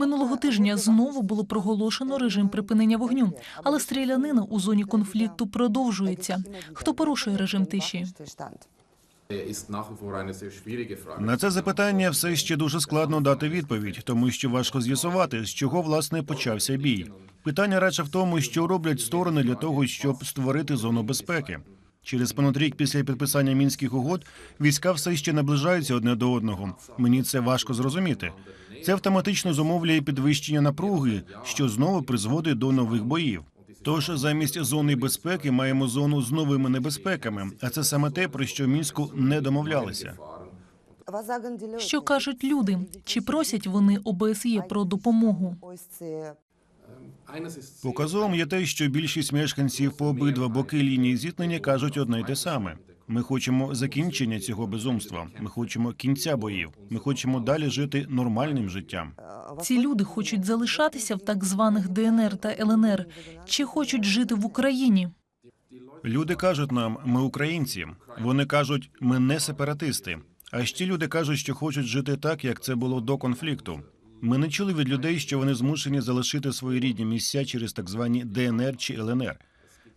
Минулого тижня знову було проголошено режим припинення вогню, але стрілянина у зоні конфлікту продовжується. Хто порушує режим тиші? На це запитання все ще дуже складно дати відповідь, тому що важко з'ясувати, з чого власне почався бій. Питання радше в тому, що роблять сторони для того, щоб створити зону безпеки. Через понад рік після підписання мінських угод війська все ще наближаються одне до одного. Мені це важко зрозуміти. Це автоматично зумовлює підвищення напруги, що знову призводить до нових боїв. Тож замість зони безпеки маємо зону з новими небезпеками, а це саме те, про що мінську не домовлялися. Що кажуть люди? Чи просять вони ОБСЄ про допомогу? Показовим є те, що більшість мешканців по обидва боки лінії зіткнення кажуть одне й те саме. Ми хочемо закінчення цього безумства. Ми хочемо кінця боїв. Ми хочемо далі жити нормальним життям. Ці люди хочуть залишатися в так званих ДНР та ЛНР, чи хочуть жити в Україні? Люди кажуть нам, ми українці. Вони кажуть, ми не сепаратисти. А ще люди кажуть, що хочуть жити так, як це було до конфлікту. Ми не чули від людей, що вони змушені залишити свої рідні місця через так звані ДНР чи ЛНР.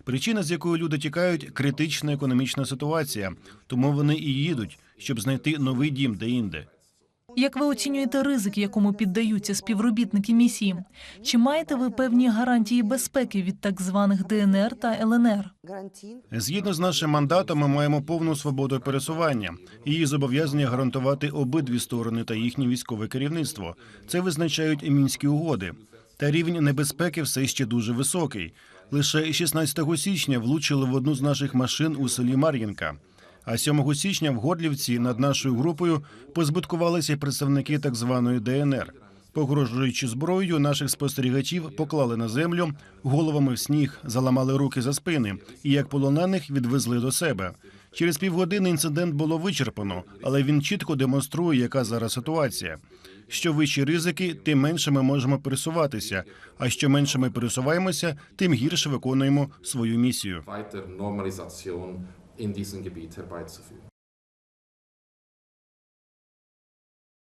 Причина, з якої люди тікають, критична економічна ситуація, тому вони і їдуть, щоб знайти новий дім де-інде. Як ви оцінюєте ризик, якому піддаються співробітники місії? Чи маєте ви певні гарантії безпеки від так званих ДНР та ЛНР? Згідно з нашим мандатом, ми маємо повну свободу пересування. Її зобов'язання гарантувати обидві сторони та їхнє військове керівництво. Це визначають мінські угоди. Та рівень небезпеки все ще дуже високий. Лише 16 січня влучили в одну з наших машин у селі Мар'їнка. А 7 січня в Горлівці над нашою групою позбиткувалися представники так званої ДНР. Погрожуючи зброєю, наших спостерігачів поклали на землю головами в сніг, заламали руки за спини і як полонених відвезли до себе. Через півгодини інцидент було вичерпано, але він чітко демонструє, яка зараз ситуація. Що вищі ризики, тим менше ми можемо пересуватися. А що менше ми пересуваємося, тим гірше виконуємо свою місію. In diesem Gebiet herbeizuführen.